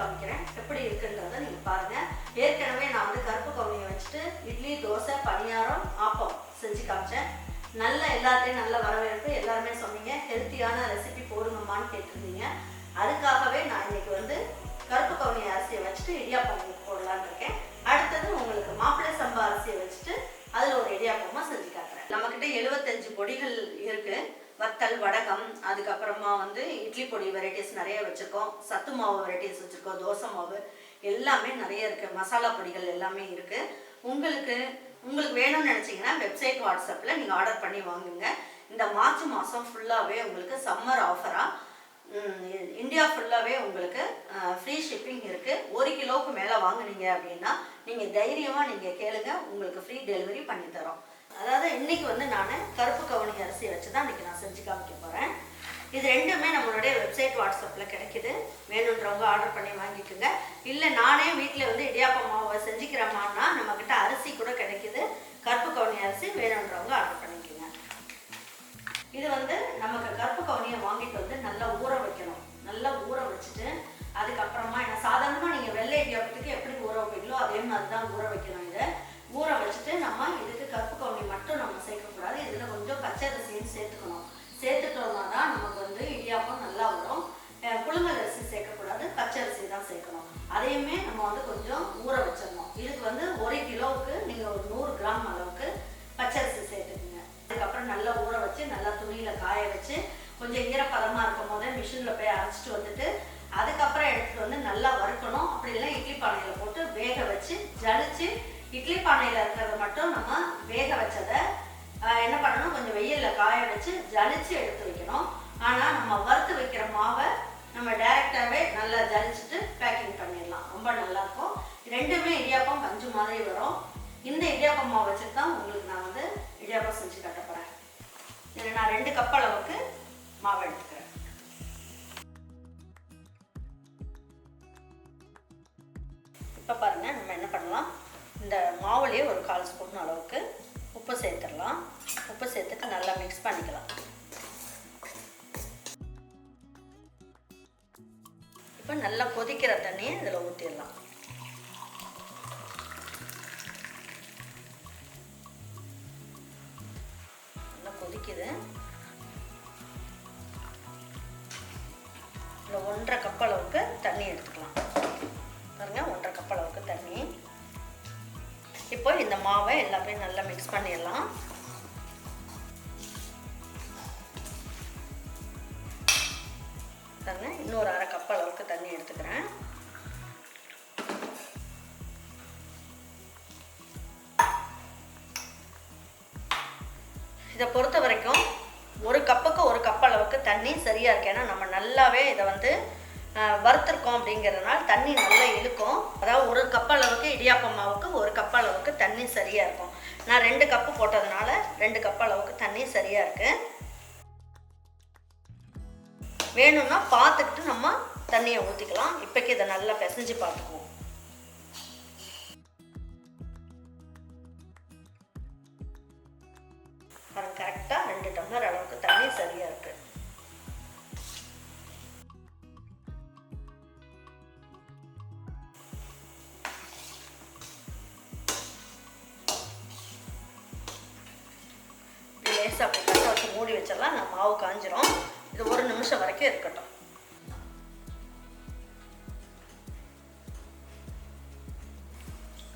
காமிக்கிறேன். எப்படி இருக்குன்றத நீங்கள் பாருங்கள் ஏற்கனவே நான் வந்து கருப்பு கவுனியை வச்சுட்டு இட்லி தோசை பணியாரம் ஆப்பம் செஞ்சு காமிச்சேன். நல்ல எல்லாத்தையும் நல்ல வரவேற்பு. எல்லாருமே சொன்னீங்க. ஹெல்த்தியான ரெசிபி போடுங்கம்மான்னு கேட்டிருந்தீங்க. அதுக்காகவே நான் இன்னைக்கு வந்து கருப்பு கவுனி அரிசியை வச்சுட்டு இடியாப்பம் போடலான்னு இருக்கேன். அடுத்தது உங்களுக்கு மாப்பிள்ளை சம்பா அரிசியை வச்சுட்டு அதில் ஒரு இடியாப்பமாக செஞ்சு காட்டுறேன். நம்மக்கிட்ட எழுபத்தஞ்சு பொடிகள் இருக்குது வத்தல் வடகம் அதுக்கப்புறமா வந்து இட்லி பொடி வெரைட்டிஸ் நிறைய வச்சுருக்கோம். சத்து மாவு வெரைட்டிஸ் வச்சுருக்கோம். தோசை மாவு எல்லாமே நிறைய இருக்குது மசாலா பொடிகள் எல்லாமே இருக்குது உங்களுக்கு உங்களுக்கு வேணும்னு நினச்சிங்கன்னா வெப்சைட் வாட்ஸ்அப்பில் நீங்கள் ஆர்டர் பண்ணி வாங்குங்க. இந்த மார்ச் மாதம் ஃபுல்லாகவே உங்களுக்கு சம்மர் ஆஃபராக இந்தியா ஃபுல்லாகவே உங்களுக்கு ஃப்ரீ ஷிப்பிங் இருக்குது ஒரு கிலோவுக்கு மேலே வாங்குனீங்க அப்படின்னா நீங்கள் தைரியமாக நீங்கள் கேளுங்க. உங்களுக்கு ஃப்ரீ டெலிவரி பண்ணித்தரோம் அதாவது இன்னைக்கு வந்து நான் கருப்பு கவுனி அரிசி வச்சு தான் இன்னைக்கு நான் செஞ்சு காமிக்க போகிறேன் இது ரெண்டுமே நம்மளுடைய வெப்சைட் வாட்ஸ்அப்பில் கிடைக்குது. வேணுன்றவங்க ஆர்டர் பண்ணி வாங்கிக்கோங்க. இல்லை நானே வீட்டில் வந்து இடியாப்பம் மாவை செஞ்சுக்கிறோமான்னா நம்மக்கிட்ட அரிசி கூட கிடைக்குது. கருப்பு கவுனி அரிசி வேணுன்றவங்க ஆர்டர் பண்ணிக்கோங்க. இது வந்து நமக்கு கருப்பு கவுனியை வாங்கிட்டு வந்து நல்லா ஊற வைக்கணும். அதையுமே நம்ம வந்து கொஞ்சம் ஊற வச்சிடணும். இதுக்கு வந்து ஒரு கிலோவுக்கு நீங்கள் ஒரு நூறு கிராம் அளவுக்கு பச்சரிசி சேர்த்துக்குங்க. அதுக்கப்புறம் நல்லா ஊற வச்சு நல்லா துணியில் காய வச்சு கொஞ்சம் ஈரப்பதமாக இருக்கும் போதே மிஷினில் போய் அரைச்சிட்டு வந்துட்டு அதுக்கப்புறம் எடுத்துகிட்டு வந்து நல்லா வறுக்கணும். அப்படி இல்லை இட்லி பானையில் போட்டு வேக வச்சு ஜலிச்சு இட்லி பானையில் இருக்கிறத மட்டும் நம்ம வேக வச்சதை என்ன பண்ணணும்? கொஞ்சம் வெயிலில் காய வச்சு ஜலிச்சு எடுத்து வைக்கணும். ஆனால் செஞ்சு காட்ட போகிறேன் இதில் நான் ரெண்டு கப் அளவுக்கு மாவு எடுத்துக்கிறேன். இப்போ பாருங்க நம்ம என்ன பண்ணலாம்? இந்த மாவுலேயே ஒரு கால் ஸ்பூன் அளவுக்கு உப்பு சேர்த்துடலாம். உப்பு சேர்த்துட்டு நல்லா மிக்ஸ் பண்ணிக்கலாம். இப்போ நல்லா கொதிக்கிற தண்ணியை இதில் ஊற்றிடலாம் கப் அளவுக்கு தண்ணி எடுத்துக்கலாம். பாருங்கள் ஒன்றரை கப் அளவுக்கு தண்ணி. இப்போ இந்த மாவை எல்லாத்தையும் நல்லா மிக்ஸ் பண்ணிடலாம். பாருங்க இன்னொரு அரை கப் அளவுக்கு தண்ணி எடுத்துக்கிறேன். இதை பொறுத்த வரைக்கும் ஒரு கப்புக்கு ஒரு கப் அளவுக்கு தண்ணி சரியாக இருக்கு. ஏன்னா நம்ம நல்லாவே இதை வந்து வறுத்துருக்கோம் அப்படிங்கிறதுனால தண்ணி நல்லா இழுக்கும். அதாவது ஒரு கப் அளவுக்கு இடியாப்பம் மாவுக்கு ஒரு கப் அளவுக்கு தண்ணி சரியாக இருக்கும். நான் ரெண்டு கப்பு போட்டதுனால ரெண்டு கப் அளவுக்கு தண்ணி சரியாக இருக்குது வேணும்னா பார்த்துக்கிட்டு நம்ம தண்ணியை ஊற்றிக்கலாம் இப்போக்கி இதை நல்லா பிசைஞ்சு பார்த்துக்குவோம். கரெக்டாக ரெண்டு டம்ளர் அளவுக்கு தண்ணி சரியாக இருக்குது நிமிஷம் வரைக்கும் இருக்கட்டும்.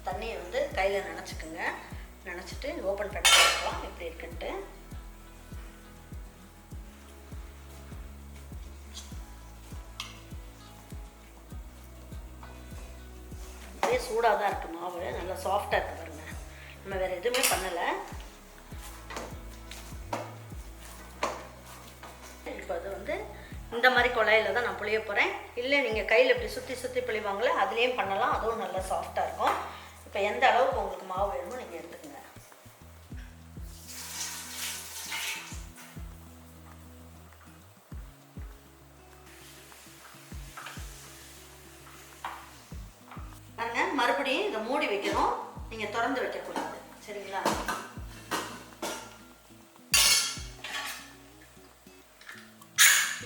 தண்ணியை வந்து கையில் நினச்சிக்கோங்க. நினச்சிட்டு ஓப்பன் பண்ணி பார்க்கலாம். எப்படி இருக்குன்ட்டு. அப்படியே சூடாக தான் இருக்குது மாவு. நல்லா சாஃப்டாக இருக்குது பாருங்க. நம்ம வேறு எதுவுமே பண்ணலை. இந்த மாதிரி குழாயில் தான் நான் புளிய போகிறேன் இல்லை நீங்கள் கையில் இப்படி சுற்றி சுற்றி புளிவாங்களே அதுலேயும் பண்ணலாம். அதுவும் நல்லா சாஃப்டாக இருக்கும். இப்போ எந்த அளவுக்கு உங்களுக்கு மாவு வேணுமோ நீங்கள் எடுத்துக்கலாம்.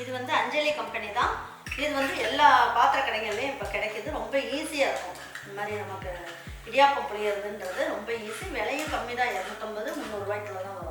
இது வந்து அஞ்சலி கம்பெனி தான். இது வந்து எல்லா பாத்திர கடைகள்லையும் இப்போ கிடைக்கிது. ரொம்ப ஈஸியாக இருக்கும். இந்த மாதிரி நமக்கு இடியாப்பம் புளியறதுன்றது ரொம்ப ஈஸி விலையும் கம்மி தான் இரநூத்தம்பது முந்நூறுரூவாய்க்குள்ள தான் வரும்.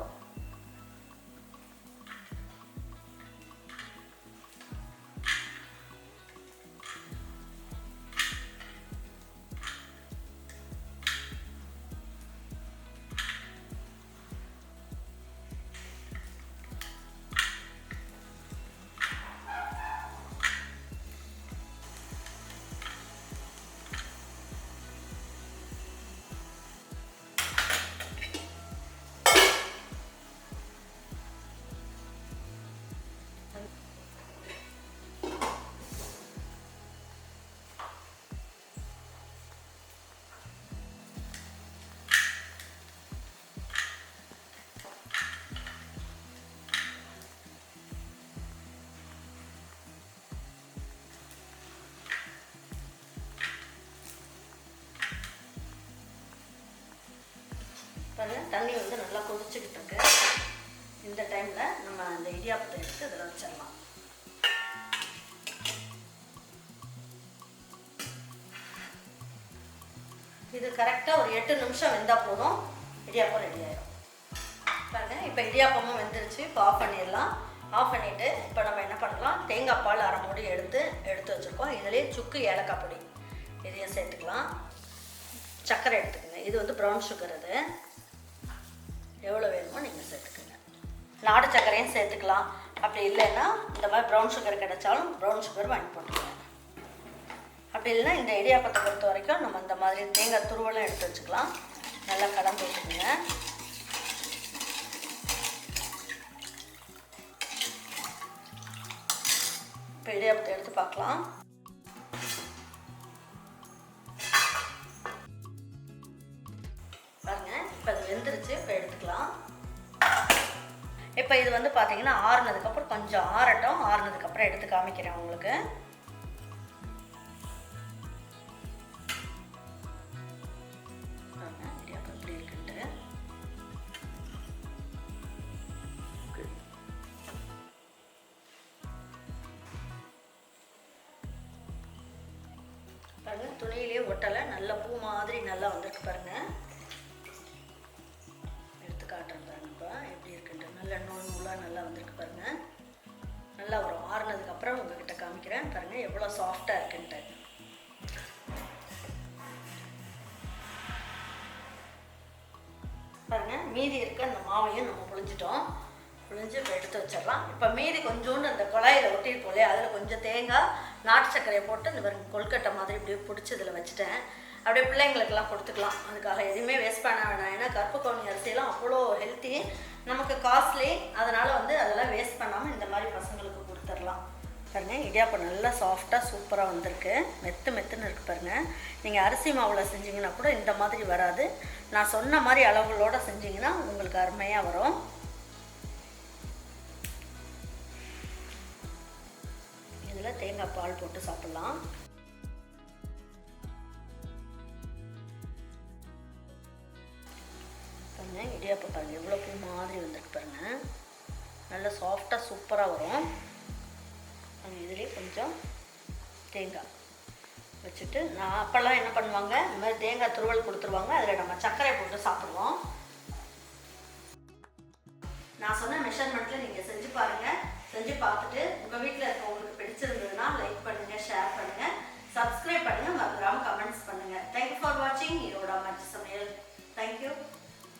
தண்ணி வந்து நல்லா கொதிச்சுக்கிட்டு இருக்கு இந்த டைமில் நம்ம அந்த இடியாப்பத்தை எடுத்து இதில் வச்சிடலாம். இது கரெக்டாக ஒரு எட்டு நிமிஷம் வெந்தால் போதும். இடியாப்பம் ரெடி ஆகிடும் பாருங்கள் இப்போ இடியாப்பமும் வெந்துருச்சு. இப்போ ஆஃப் பண்ணிடலாம். ஆஃப் பண்ணிவிட்டு இப்போ நம்ம என்ன பண்ணலாம்? தேங்காய் பால் அரை மூடி எடுத்து எடுத்து வச்சுருக்கோம். இதுலேயே சுக்கு ஏலக்காய் பொடி. இதையும் சேர்த்துக்கலாம். சர்க்கரை எடுத்துக்கோங்க. இது வந்து ப்ரௌன் சுகர் அது. எவ்வளோ வேணுமோ நீங்கள் சேர்த்துக்கோங்க. நாடு சர்க்கரையும் சேர்த்துக்கலாம். அப்படி இல்லைன்னா இந்த மாதிரி ப்ரௌன் சுகர் கிடைச்சாலும் ப்ரௌன் சுகர் வாங்கி போட்டுக்கலாம் அப்படி இல்லைன்னா இந்த இடியாப்பத்தை பொறுத்த வரைக்கும் நம்ம இந்த மாதிரி தேங்காய் துருவெல்லாம் எடுத்து வச்சுக்கலாம். நல்லா கடந்து வச்சுக்கோங்க இப்போ இடியாப்பத்தை எடுத்து பார்க்கலாம். இப்போ இது வந்து பார்த்தீங்கன்னா ஆறுனதுக்கப்புறம் கொஞ்சம் ஆறட்டும். ஆறுனதுக்கப்புறம் எடுத்து காமிக்கிறேன் உங்களுக்கு. பாருங்க, துணியிலே ஒட்டலை. நல்ல பூ மாதிரி நல்லா வந்திருக்கு பாருங்கள் உங்ககிட்ட பாருங்க எவ்வளோ சாஃப்டாக இருக்குன்ட்டு. பாருங்க மீதி இருக்க அந்த மாவையும் நம்ம புழிஞ்சிட்டோம். புழிஞ்சு இப்போ எடுத்து வச்சிடலாம். இப்போ மீதி கொஞ்சோண்டு அந்த குழாயில் ஒட்டியிருக்கோம் இல்லையா? அதில் கொஞ்சம் தேங்காய் நாட்டு சர்க்கரையை போட்டு இந்த பாருங்க கொழுக்கட்டை மாதிரி இப்படியே பிடிச்சி இதில் வச்சுட்டேன். அப்படியே பிள்ளைங்களுக்கெல்லாம் கொடுத்துக்கலாம். அதுக்காக எதுவுமே வேஸ்ட் பண்ண வேணாம். ஏன்னா கருப்பு கவுனி அரிசியெல்லாம் அவ்வளோ ஹெல்த்தி நமக்கு காஸ்ட்லி அதனால் வந்து அதெல்லாம் வேஸ்ட் பண்ணாமல் இந்த மாதிரி பசங்களுக்கு கொடுத்துடலாம். பாருங்க இடியாப்பம் நல்லா சாஃப்டாக சூப்பராக வந்திருக்கு. மெத்து மெத்துன்னு இருக்கு பாருங்க. நீங்கள் அரிசி மாவில் செஞ்சீங்கன்னா கூட இந்த மாதிரி வராது. நான் சொன்ன மாதிரி அளவுகளோட செஞ்சீங்கன்னா உங்களுக்கு அருமையாக வரும். இதில் தேங்காய் பால் போட்டு சாப்பிட்லாம். பாருங்க இடியாப்பம் பாருங்க எவ்வளோ பூ மாதிரி வந்திருக்கு பாருங்க. நல்லா சாஃப்டாக சூப்பராக வரும். இதிலே கொஞ்சம் தேங்காய் வச்சுட்டு நான் அப்போல்லாம் என்ன பண்ணுவாங்க இந்த மாதிரி தேங்காய் துருவல் கொடுத்துருவாங்க அதில் நம்ம சர்க்கரை போட்டு சாப்பிடுவோம். நான் சொன்ன மெஷர்மெண்ட்டில் நீங்கள் செஞ்சு பாருங்கள் செஞ்சு பார்த்துட்டு உங்கள் வீட்டில் இருக்க உங்களுக்கு பிடிச்சிருந்ததுன்னா லைக் பண்ணுங்கள் ஷேர் பண்ணுங்கள் சப்ஸ்கிரைப் பண்ணுங்கள் மறந்துடாமல் கமெண்ட்ஸ் பண்ணுங்கள் தேங்க்யூ ஃபார் வாட்சிங் ஈரோட மஞ்சள் சமையல். தேங்க்யூ